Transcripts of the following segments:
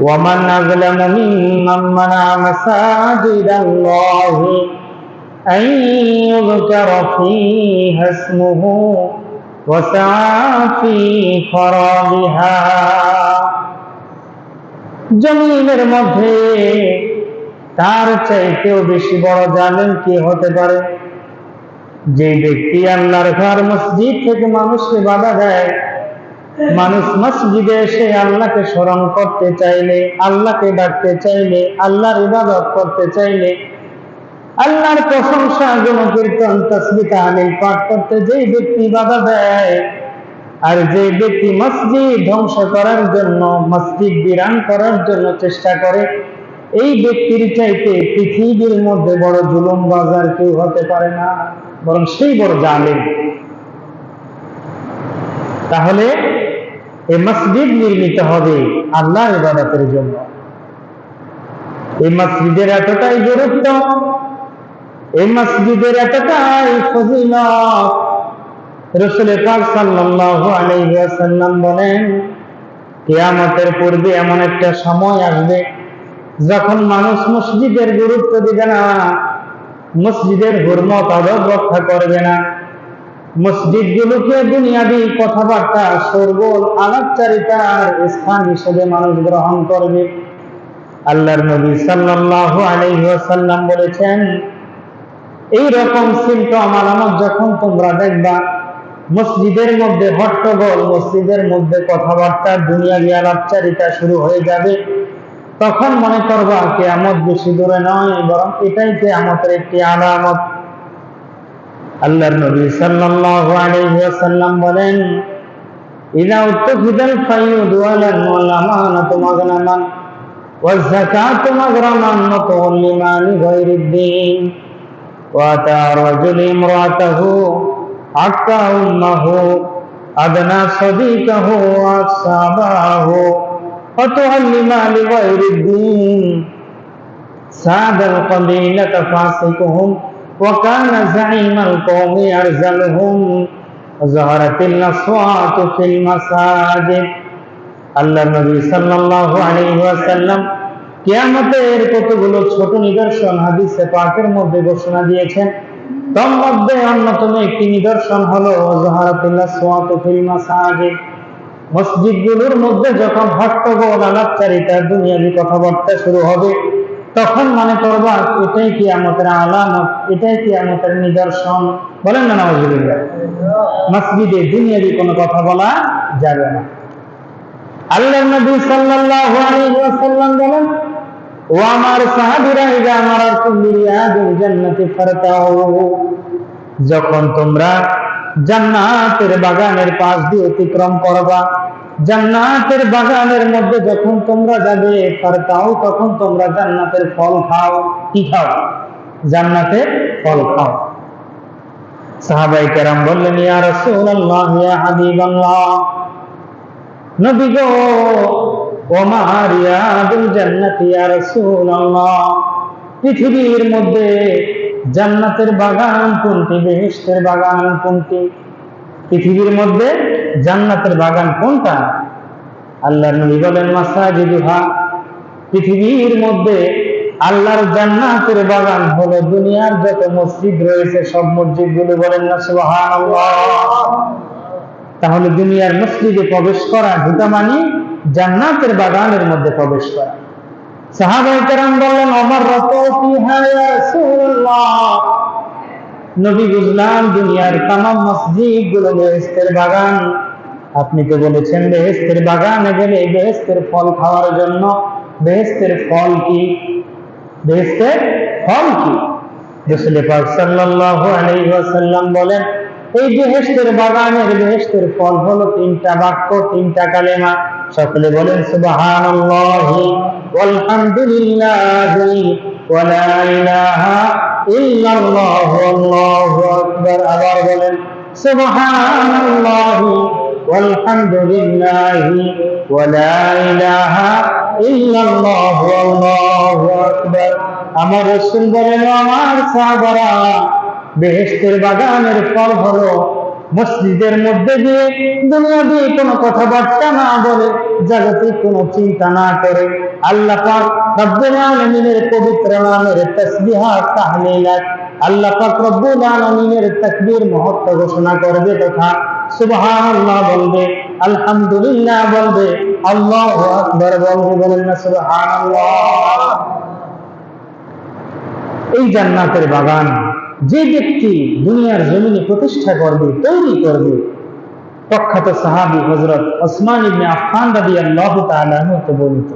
ومن أظلم ممن منع مساجد الله أن يذكر فيها اسمه وسعى في خرابها জমিনের মধ্যে তার চাইতেও বেশি বড় জানেন কি হতে পারে যে ব্যক্তি আল্লাহর ঘর মসজিদ থেকে মানুষকে বাধা দেয় মানুষ মসজিদে এসে আল্লাহকে স্মরণ করতে চাইলে, আল্লাহকে ডাকতে চাইলে, আল্লাহর ইবাদত করতে চাইলে, আল্লাহর প্রশংসা গুণকীর্তন তসবি তাহলিল পাঠ করতে যেই ব্যক্তি বাধা দেয়, আর যে ব্যক্তি মসজিদ ধ্বংস করার জন্য, মসজিদ বিরান করার জন্য চেষ্টা করে, এই ব্যক্তির চাইতে পৃথিবীর মধ্যে বড় জুলুম বাজার কেউ হতে পারে না, বরং সেই বড় জালেম। তাহলে এই মসজিদ নির্মিত হবে আল্লাহর ইবাদতের জন্য। এই মসজিদের এতটাই গুরুত্ব, এই মসজিদের এতটাই ফজিলত। রসুল পাক সাল্লাল্লাহু আলাইহি ওয়াসাল্লাম বলেন, কিয়ামতের পূর্বে এমন একটা সময় আসবে যখন মানুষ মসজিদের গুরুত্ব দিবে না, মসজিদের হুরমত আদব রক্ষা করবে না। মসজিদগুলোকে দুনিয়াবি কথাবার্তা সরগোল আলাপচারিতার স্থান হিসেবে মানুষ গ্রহণ করবে। আল্লাহর নবী সাল্লাল্লাহু আলাইহি ওয়াসাল্লাম বলেছেন এই রকম সিমটম আলামত যখন তোমরা দেখবা, মসজিদের মধ্যে হট্টগোল, মসজিদের মধ্যে কথাবার্তা দুনিয়াবি আলাপচারিতা শুরু হয়ে যাবে। তখন মনে করবা, কেয়ামত বেশি দূরে নয়, বরং এটাই কেয়ামতের একটি আলামত। আল্লাহর নবী সাল্লাল্লাহু আলাইহি ওয়াসাল্লাম বলেন ইদা উত্তখিদাল ফাইয়ুদ ওয়ালান ওয়াল আমানাতু মাগনামান ওয়াজ যাকাতু মাগরামান মুতাল্লিমান লিগাইরিদ দ্বীন وأتى رجل امرأته حتى أمه أدنى صديقه وأصابه فتعلم لغير الدين ساد القبيلة فاسقهم وكان زعيم القوم أرزلهم ظهرت الأصوات في المساجد আল্লাহ নবী সাল্লাল্লাহু আলাইহি ওয়াসাল্লাম কিয়ামতের কতগুলো ছোট নিদর্শন হাদিসে পাকের মধ্যে ঘোষণা দিয়েছেন তার মধ্যে অন্যতম একটি নিদর্শন হলো জাহারাতুল্লাহ সোয়াতু ফিল মাসাজিদ মসজিদগুলোর মধ্যে যখন হট্টগোল আলাপচারিতা দুনিয়াবি কথাবার্তা শুরু হবে তখন মনে করবা এটাই কি আমাদের আলামত এটাই কি আমাদের নিদর্শন। বলেন না নওয়াজুবিল্লাহ মসজিদে দুনিয়াবি কোনো কথা বলা যাবে না। আল্লাহ নবী সাল্লাল্লাহু আলাইহি ওয়াসাল্লাম বলেন ও আমার সাহাবীরা ইদা মারাতুম বিরিয়াদিল জান্নাতি ফারতাউ। যখন তোমরা জান্নাতের বাগানের পাশ দিয়ে অতিক্রম করবা জান্নাতের বাগানের মধ্যে যখন তোমরা যাবে ফারতাউ তখন তোমরা জান্নাতের ফল খাও। কি খাও? জান্নাতের ফল খাও। সাহাবাই কেরাম বললেন, ইয়া নবী গো ইয়াদুল জান্নাতি, ইয়া রাসূলুল্লাহ, পৃথিবীর মধ্যে জান্নাতের বাগান কোনটি, বেহেশতের বাগান কোনটি? পৃথিবীর মধ্যে জান্নাতের বাগান কোনটা? আল্লাহর নবী বলেন, মাসাজিদুহা। পৃথিবীর মধ্যে আল্লাহর জান্নাতের বাগান হলো দুনিয়ার যত মসজিদ রয়েছে, সব মসজিদগুলো বলেন না, সুবহানাল্লাহ। তাহলে দুনিয়ার মসজিদে প্রবেশ করা ঢুকা মানে জান্নাতের বাগানের মধ্যে প্রবেশ করা। সাহাবাই কেরাম বললেন, অমর রত নবী বুঝলাম, দুনিয়ার তাম মসজিদগুলো বেহেস্তের বাগান। আপনি তো বলেছেন বেহেস্তের বাগানে গেলে বেহেস্তের ফল খাওয়ার জন্য। বেহেস্তের ফল কি? বেহেস্তের ফল কি? রসুল পাক সাল্লাল্লাহু আলাইহি ওয়াসাল্লাম বলেন, এই বেহেশতের বাগানের বেহেশতের ফল হলো তিনটা বাক্য, তিনটা কালেমা। সকলে বলেন, সুবহানাল্লাহি ওয়ালহামদুলিল্লাহি ওয়া লা ইলাহা ইল্লাল্লাহ আল্লাহু আকবার আবার বলেন সুবহানাল্লাহি ওয়ালহামদুলিল্লাহি ওয়া লা ইলাহা ইল্লাল্লাহ আল্লাহু আকবার আমার রাসূল বলেন আমার সাহাবারা বেহেশতের বাগানের ফল হলো মসজিদের মধ্যে গিয়ে দুনিয়াবি কোনো কথাবার্তা না বলে জাগতিক কোনো চিন্তা না করে। আল্লাহ পাক রব্বুল আলামিনের পবিত্র নামের তাসবিহাত তাহলিলাত আল্লাহ পাক রব্বুল আলামিনের তাকবীর মহত্ব ঘোষণা করবে তথা সুবহানাল্লাহ বলবে, আলহামদুলিল্লাহ বলবে, আল্লাহু আকবার বলবে, বলেন না সুবহানাল্লাহ। এই জান্নাতের বাগান যে ব্যক্তি দুনিয়ার জমিনে প্রতিষ্ঠা করবে, তৈরি করবে, প্রখ্যাত সাহাবি হজরত ওসমান ইবনে আফফান রাদিয়াল্লাহু তাআলা হতে বর্ণিত।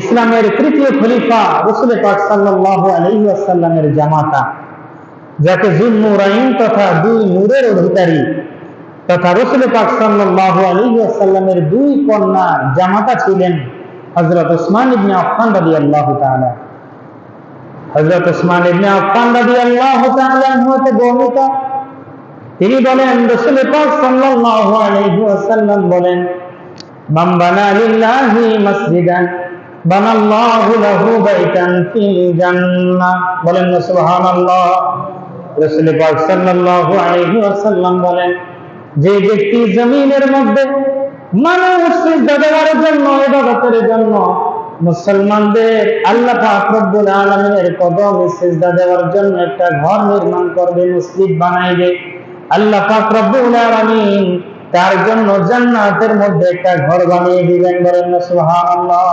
ইসলামের তৃতীয় খলিফা রসুল পাক সাল্লাল্লাহু আলাইহি ওয়াসাল্লামের জামাতা, যাকে জুন নুরাইন তথা দুই নূরের অধিকারী তথা রসুল পাক সাল্লাল্লাহু আলাইহি ওয়াসাল্লামের দুই কন্যা জামাতা ছিলেন হযরত ওসমান ইবনে আফফান রাদিয়াল্লাহু তাআলা। হযরত ওসমান ইবনে আফফান রাদিয়াল্লাহু তাআলা হতে বর্ণিত। তিনি বলেন, রাসূল পাক সাল্লাল্লাহু আলাইহি ওয়াসাল্লাম বলেন, মান বানা লিল্লাহি মাসজিদান, বানাল্লাহু লাহু বাইতান ফিল জান্নাহ। বলেন, সুবহানাল্লাহ। রাসূল পাক সাল্লাল্লাহু আলাইহি ওয়াসাল্লাম বলেন, যে ব্যক্তি জমিনের মধ্যে মানুষ সিজদা দেওয়ার জন্য, ইবাদতের জন্য মুসলমানদের আল্লাহ পাক রব্বুল আলামিনের কদমে সিজদা দেওয়ার জন্য একটা ঘর নির্মাণ করবে, মসজিদ বানাইবে। আল্লাহ পাক রব্বুল আলামিন তার জন্য জান্নাতের মধ্যে একটা ঘর বানিয়ে দিবেন বলেন সুবহানাল্লাহ।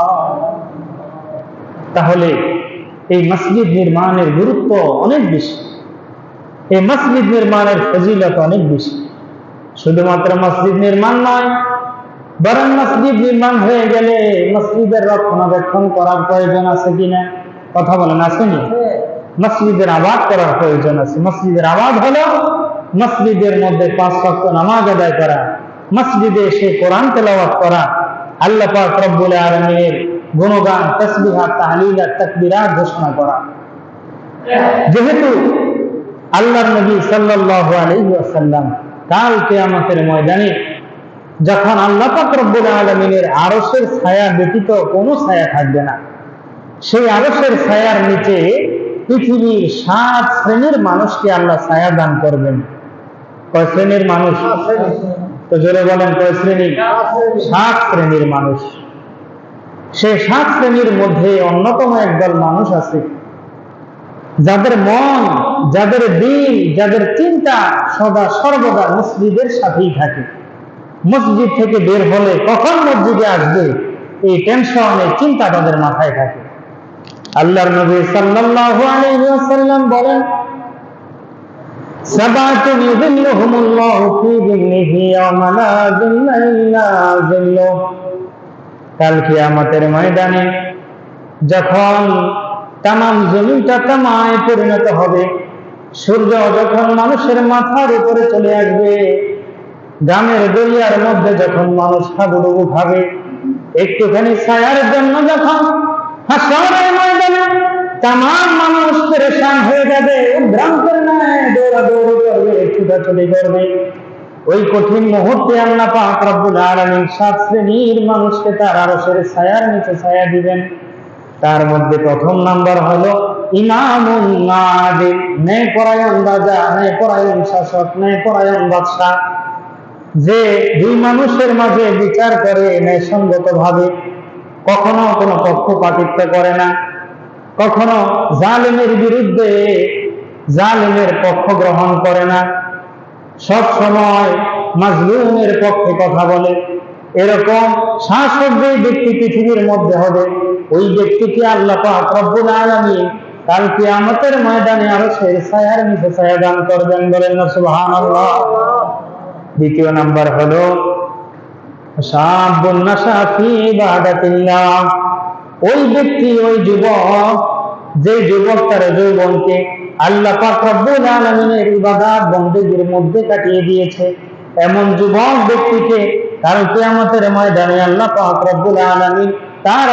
তাহলে এই মসজিদ নির্মাণের গুরুত্ব অনেক বেশি। এই মসজিদ নির্মাণের ফজিলত অনেক বেশি। শুধুমাত্র মসজিদ নির্মাণ নয় বরং মসজিদ নির্মাণ হয়ে গেলে মসজিদের রক্ষণাবেক্ষণ করার প্রয়োজন আছে কিনা কথা বলেন আসেনি মসজিদের আবাদ করার প্রয়োজন আছে। মসজিদের আবাদ হলো মসজিদের মধ্যে পাঁচ ওয়াক্ত নামাজ আদায় করা, মসজিদে এসে কোরআন তেলাওয়াত করা, আল্লাহ পাক রব্বুল আলামিনের গুণগান তাসবিহাত তাহলিলাত তাকবীরাত ঘোষণা করা। যেহেতু আল্লাহর নবী সাল্লাল্লাহু আলাইহি ওয়াসাল্লাম কাল কিয়ামতের ময়দানে যখন আল্লাহ পাক রব্বুল আলামিনের আরশের ছায়া ব্যতীত কোনো ছায়া থাকবে না। সেই আরশের ছায়ার নিচে পৃথিবীর সাত শ্রেণির মানুষকে আল্লাহ ছায়া দান করবেন। কয় শ্রেণির মানুষ? তো জোরে বলেন, কয় শ্রেণি? সাত শ্রেণির মানুষ। সে সাত শ্রেণির মধ্যে অন্যতম একদল মানুষ আছে। যাদের মন, যাদের দিন, যাদের চিন্তা সদা সর্বদা মসজিদের সাথেই থাকে। মসজিদ থেকে বের হলে কখন মসজিদে আসবে? এই টেনশন এই চিন্তা তাদের মাথায় থাকে। আল্লাহর নবী সাল্লাল্লাহু আলাইহি ওয়াসাল্লাম বলেন সাবাতুন ইযিল্লুহুমুল্লাহু ফি যিল্লিহি ইয়াওমা লা যিল্লা। ইল্লা কাল কিয়ামতের ময়দানে যখন তামাম জমিনটা তামায় পরিণত হবে, সূর্য যখন মানুষের মাথার উপরে চলে আসবে গ্রামের দরিয়ার মধ্যে যখন মানুষ হাবুডুবু খাবে একটুখানি ছায়ার জন্য যখন তামাম মানুষ পরেশান হয়ে যাবে ভ্রান্তের ন্যায় দৌড়াদৌড়ি করবে ছুটাছুটি করবে। ওই কঠিন মুহূর্তে আল্লাহ পাক রব্বুল সাত শ্রেণির মানুষকে তার আরশের ছায়ার নিচে ছায়া দিবেন। তার মধ্যে প্রথম নাম্বার হলো, ইমামুন নাদিল ন্যায় পরায়ণ রাজা ন্যায় পরায়ণ শাসক ন্যায় পরায়ণ বাদশাহ। যে দুই মানুষের মাঝে বিচার করে ন্যায়সঙ্গত ভাবে কখনো কোনো পক্ষপাতিত্ব করে না, কখনো জালেমের বিরুদ্ধে জালেমের পক্ষ গ্রহণ করে না। সব সময় মাজলুমের পক্ষে কথা বলে। এরকম শাসক যে ব্যক্তি পৃথিবীর মধ্যে হবে, ওই ব্যক্তিকে আল্লাহ পাক রব্বুল আলামিন কাল কিয়ামতের ময়দানে আরও সেই ছায়ার নিচে ছায়া দান করবেন বলেন না সুবহানাল্লাহ? দ্বিতীয় নাম্বার হলো ওই ব্যক্তি, ওই যুবক, যে যুবক তার যৌবনকে আল্লাহ পাক রব্বুল আলামিনের ইবাদত মধ্যে কাটিয়ে দিয়েছে। এমন যুবক ব্যক্তিকে কিয়ামতের ময়দানে আল্লাহ পাক রব্বুল আলামিন তার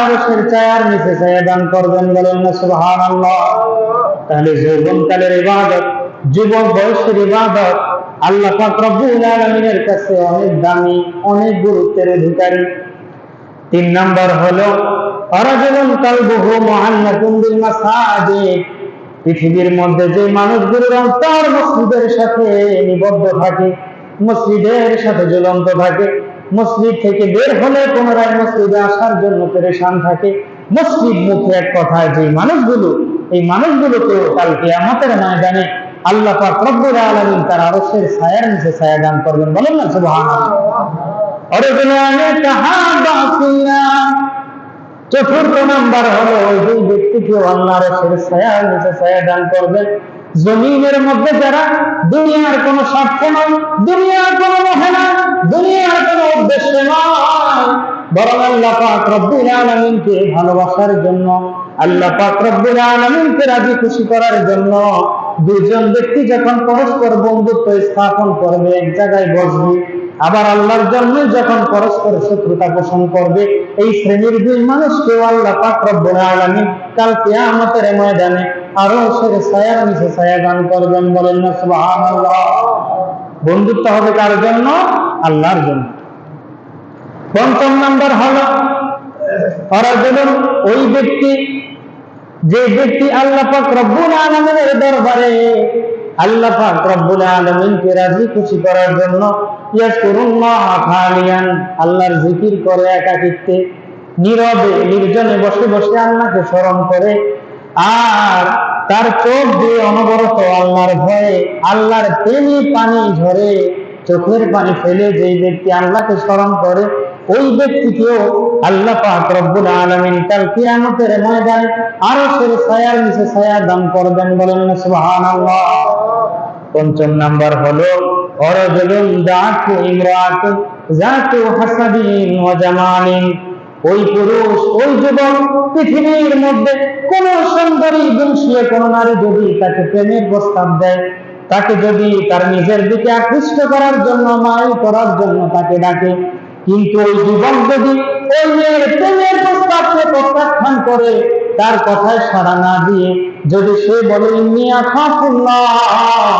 ছায়ার নিচে ছায়া দান করবেন বলেন তাহলে যৌবনকালের ইবাদত, যুবক বয়সের ইবাদত আল্লাহ রব্বুল আলামিনের কাছে অনেক দামি, অনেক গুরুত্বের অধিকারী। তিন নম্বর হলো অরাজুলুন কালবুহু মুআল্লাকুম বিল মাসাজিদ। পৃথিবীর মধ্যে যে মানুষগুলোর অন্তর মসজিদের সাথে নিবদ্ধ থাকে, মসজিদের সাথে ঝুলন্ত থাকে, মসজিদ থেকে বের হলে পুনরায় মসজিদে আসার জন্য পেরেশান থাকে। মসজিদ মুখে এক কথায়, যে মানুষগুলো, এই মানুষগুলোকে কাল কিয়ামতের ময়দানে আল্লাহ পাক তার আরশের ছায়ার নিচে ছায়া দান করবেন। বলেন না তাহাবা চতুর্থ নাম্বার হলো, ওই দুই ব্যক্তিকে আল্লাহর আরশের ছায়ার নিচে ছায়া দান করবেন জমিনের মধ্যে যারা দুনিয়ার কোনো স্বার্থ নয় দুনিয়ার কোনো মোহে না দুনিয়ার কোনো উদ্দেশ্য নয় বরং আল্লাহ পাক রব্বুল আলামিনকে ভালোবাসার জন্য, আল্লাহ পাক রব্বুল আলামিনকে রাজি খুশি করার জন্য দুজন ব্যক্তি যখন পরস্পর বন্ধুত্ব স্থাপন করবে, এক জায়গায় বসবে, আবার আল্লাহর জন্য যখন পরস্পর শত্রুতা পোষণ করবে, এই শ্রেণির দুই মানুষকে আল্লাহ পাক রব্বুল আলামিন কাল কিয়ামতের ময়দানে আরও সে ছায়ার নিচে ছায়া দান করবেন বলেন বন্ধুত্ব হবে কার জন্য? আল্লাহর জন্য। পঞ্চম নাম্বার হলো ওই ব্যক্তি যে ব্যক্তি আল্লাহ পাক রব্বুল আলামিনের দরবারে আল্লাহ পাক রব্বুল আলামিনকে রাজি খুশি করার জন্য আল্লাহর জিকির করে একাকিত্বে, নীরবে, নির্জনে বসে বসে আল্লাহকে স্মরণ করে। আর তার চোখ দিয়ে অনবরত আল্লাহর ভয়ে আল্লাহর প্রেমে পানি ঝরে, চোখের পানি ফেলে যেই ব্যক্তি আল্লাহকে স্মরণ করে ওই ব্যক্তিকেও আল্লাহ পাক রব্বুল আরও সে ছায়ার নিচে ছায়া দান করবেন বলেন পঞ্চম নাম্বার হলো কোন নারী যদি তাকে প্রেমের প্রস্তাব দেয়, তাকে যদি তার নিজের দিকে আকৃষ্ট করার জন্য মাই করার জন্য তাকে ডাকে কিন্তু ওই যুবক যদি ওই মেয়ের প্রেমের প্রস্তাবকে প্রত্যাখ্যান করে, তার কথায় সাড়া না দিয়ে যদি সে বলে মিয়া আখাফুল্লাহ,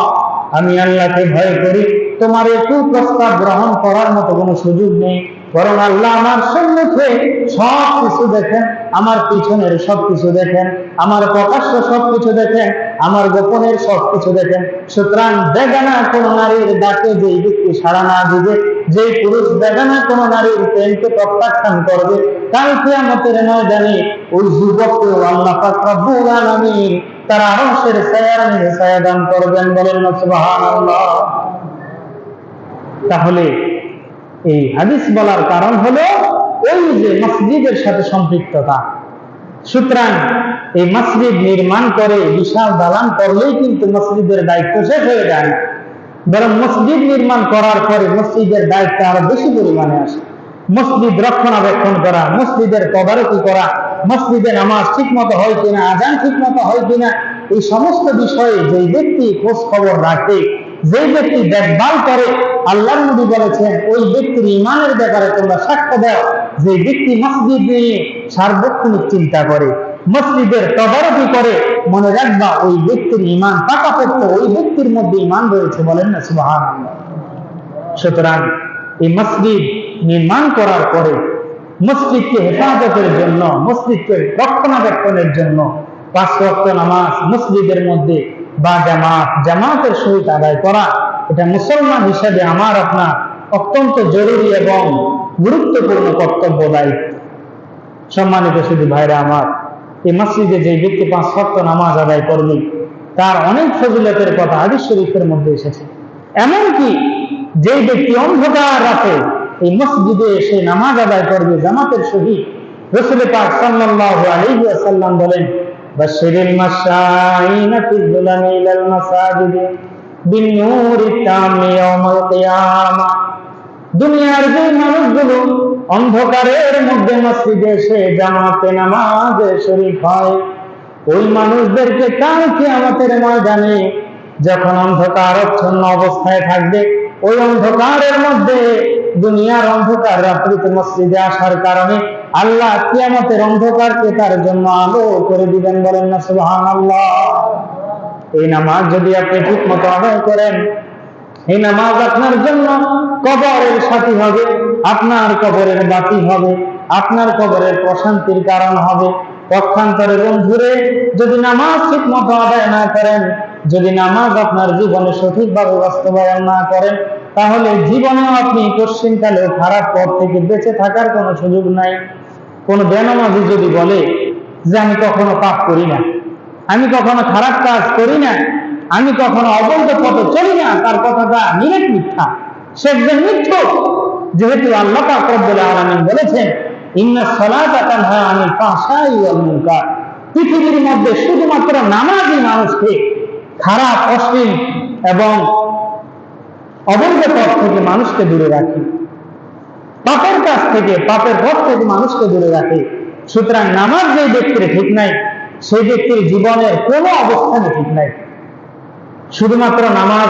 আমি আল্লাহকে ভয় করি, তোমার একটু প্রস্তাব গ্রহণ করার মতো কোনো সুযোগ নেই। বরং আল্লাহ আমার সম্মুখে সব কিছু দেখেন, আমার পিছনের সব কিছু দেখেন, আমার প্রকাশ্য সব কিছু দেখেন, আমার গোপনের সব কিছু দেখেন। সুতরাং বেগানা কোন নারীর ডাকে যে ব্যক্তি সাড়া না দিবে যে পুরুষ বেগানা কোন নারীর প্রেমকে প্রত্যাখ্যান করবে, কাল কিয়ামতের ময়দানে ওই যুবককে আল্লাহ পাক রব্বুল আলামিন তার আরশের ছায়ার নিচে ছায়া দান করবেন বলেন সুবহানাল্লাহ। তাহলে এই হাদিস বলার কারণ হলো ওই যে মসজিদের সাথে সম্পৃক্ততা। সুতরাং এই মসজিদ নির্মাণ করে, বিশাল দালান করলেই কিন্তু মসজিদের দায়িত্ব শেষ হয়ে যায়। বরং মসজিদ নির্মাণ করার পরে মসজিদের দায়িত্ব আরও বেশি পরিমাণে আসে। মসজিদ রক্ষণাবেক্ষণ করা, মসজিদের তদারকি করা, মসজিদে নামাজ ঠিক মতো হয় কিনা আজান ঠিক মতো হয় কিনা, এই সমস্ত বিষয়ে যে ব্যক্তি খোঁজ খবর রাখে যে ব্যক্তি দেখভাল করে, আল্লাহর নবী বলেছেন, ওই ব্যক্তির ইমানের ব্যাপারে তোমরা সাক্ষ্য দাও। যে ব্যক্তি মসজিদ নিয়ে সার্বক্ষণিক চিন্তা করে, মসজিদের তদারকি করে, মনে রাখবা ওই ব্যক্তির ইমান পাকাপোক্ত, ওই ব্যক্তির মধ্যে ইমান রয়েছে বলেন না সুবাহ সুতরাং এই মসজিদ নির্মাণ করার পরে, মসজিদকে হেফাজতের জন্য, মসজিদকে রক্ষণাবেক্ষণের জন্য পাঁচ ওয়াক্ত নামাজ মসজিদের মধ্যে বা জামাত। জামাতের সহিত আদায় করা, এটা মুসলমান হিসেবে আমার, আপনার অত্যন্ত জরুরি এবং গুরুত্বপূর্ণ কর্তব্য দায়িত্ব সম্মানিত শুধু ভাইরা আমার, এই মসজিদে যে ব্যক্তি পাঁচ ওয়াক্ত নামাজ আদায় করবে, তার অনেক ফজিলতের কথা হাদিস শরীফের মধ্যে এসেছে। এমনকি যে ব্যক্তি অন্ধকার রাতে এই মসজিদে এসে নামাজ আদায় করবে, জামাতের সহিত রসুল পাক সাল্লাল্লাহু আলাইহি সাল্লাম বলেন বাশশিরিল মাশাইনা ফিল যুলামি ইলাল মাসাজিদ বিন-নূরি তামি ইয়াউমাল কিয়ামা দুনিয়ার যে মানুষগুলো অন্ধকারের মধ্যে মসজিদে এসে জামাতে নামাজে শরীক হয়, ওই মানুষদেরকে কাল কিয়ামতের ময়দানে যখন অন্ধকার অচ্ছন্ন অবস্থায় থাকবে, ওই অন্ধকারের মধ্যে দুনিয়ার অন্ধকার রাত্রিতে মসজিদে আসার কারণে আল্লাহ কিয়ামতের অন্ধকারকে তার জন্য আলো করে দিবেন বলেন না, সুবহানাল্লাহ। এই নামাজ যদি আপনি ঠিক মতো আদায় করেন, এই নামাজ আপনার জন্য কবরের সাথী হবে, আপনার কবরের বাতি হবে, আপনার কবরের প্রশান্তির কারণ হবে। পক্ষান্তরে বন্ধুরে, যদি নামাজ ঠিক মতো আদায় না করেন, যদি নামাজ আপনার জীবনে সঠিকভাবে বাস্তবায়ন না করেন, তাহলে জীবনেও আপনি পশ্চিমকালে খারাপ পথ থেকে বেঁচে থাকার কোনো সুযোগ নাই। কোনো বেনামাজি যদি বলে যে আমি কখনো পাপ করি না, আমি কখনো খারাপ কাজ করি না, আমি কখনো অবৈধ পথে চলি না, তার কথাটা নিরেট মিথ্যা, সে একজন মিথ্যক, যেহেতু আল্লাহ পাক রব্বুল আলামিন বলেছেন, ইন্না সালাতা তানহা আনিল ফাহশাই ওয়াল মুনকার। পৃথিবীর মধ্যে শুধুমাত্র নামাজি মানুষকে খারাপ, অশ্লীল এবং অবৈধ পথ থেকে মানুষকে দূরে রাখে। পাপের কাছ থেকে পাপের পথ থেকে মানুষকে দূরে রাখে। সুতরাং নামাজ যে ব্যক্তির ঠিক নাই, সেই ব্যক্তির জীবনের কোনো অবস্থানে ঠিক নাই। শুধুমাত্র নামাজ,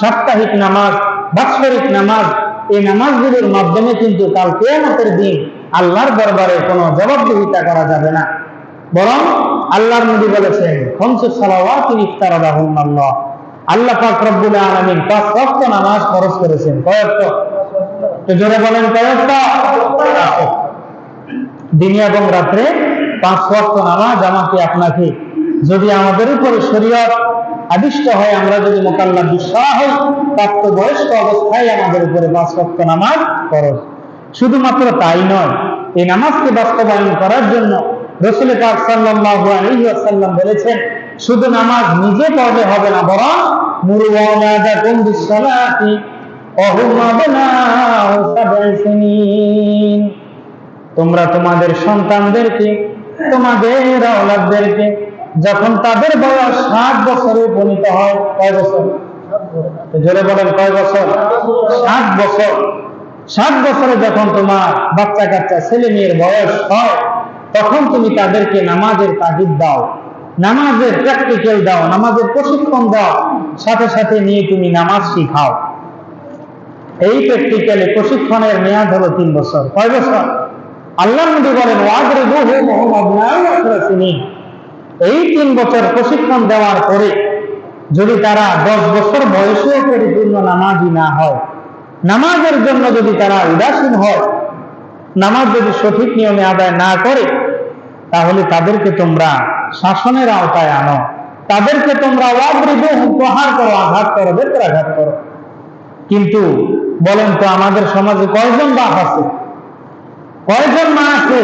সাপ্তাহিক নামাজ, বাৎসরিক নামাজ, এই নামাজগুলির মাধ্যমে কিন্তু কাল কেয়ামতের দিন আল্লাহর দরবারে কোনো জবাবদিহিতা করা যাবে না। বরং আল্লাহর নবী বলেছেন খমসু সালাওয়াতিন ইফতারাদাহুম আল্লাহ পাক রব্বুল আলামিন পাঁচ ওয়াক্ত নামাজ খরচ করেছেন। কয় ওয়াক্ত তো জোরে বলেন এবং রাত্রে পাঁচ নামাজ আমাকে আপনাকে, যদি আমাদের উপরে শরীয়ত আদিষ্ট হয়, আমরা যদি মোকাল্লা বিশ্বাস হই, প্রাপ্ত বয়স্ক অবস্থায় আমাদের উপরে পাঁচ নামাজ শুধুমাত্র তাই নয়, এই নামাজকে বাস্তবায়ন করার জন্য রসুল পাক বলেছেন, শুধু নামাজ নিজে পড়লে হবে না, বরং মুরু আওলাদাকুম বিসসালাতি তোমরা তোমাদের সন্তানদেরকে, তোমাদের আওলাদদেরকে, যখন তাদের বয়স ষাট বছরে উপনীত হয়, কয় বছর? জোরে বলেন, কয় বছর? ষাট বছর। ষাট বছরে যখন তোমার বাচ্চা কাচ্চা ছেলে মেয়ের বয়স হয়, তখন তুমি তাদেরকে নামাজের তাগিদ দাও। নামাজের প্র্যাকটিক্যাল দাও, নামাজের প্রশিক্ষণ দাও। সাথে সাথে নিয়ে তুমি নামাজ শিখাও। এই প্র্যাকটিক্যালে প্রশিক্ষণের মেয়াদ হলো তিন বছর। কয় বছর? আল্লাহ নবী বলেন এই তিন বছর প্রশিক্ষণ দেওয়ার পরে যদি তারা দশ বছর বয়সেও পরিপূর্ণ নামাজি না হয়, নামাজের জন্য যদি তারা উদাসীন হয়, নামাজ যদি সঠিক নিয়মে আদায় না করে, তাহলে তাদেরকে তোমরা শাসনের আওতায় আনো। তাদেরকে তোমরা প্রহার করো, আঘাত করো বেত্রাঘাত করো। কিন্তু বলেন তো আমাদের সমাজে কয়জন বাপ আছে? কয়জন মা আছে?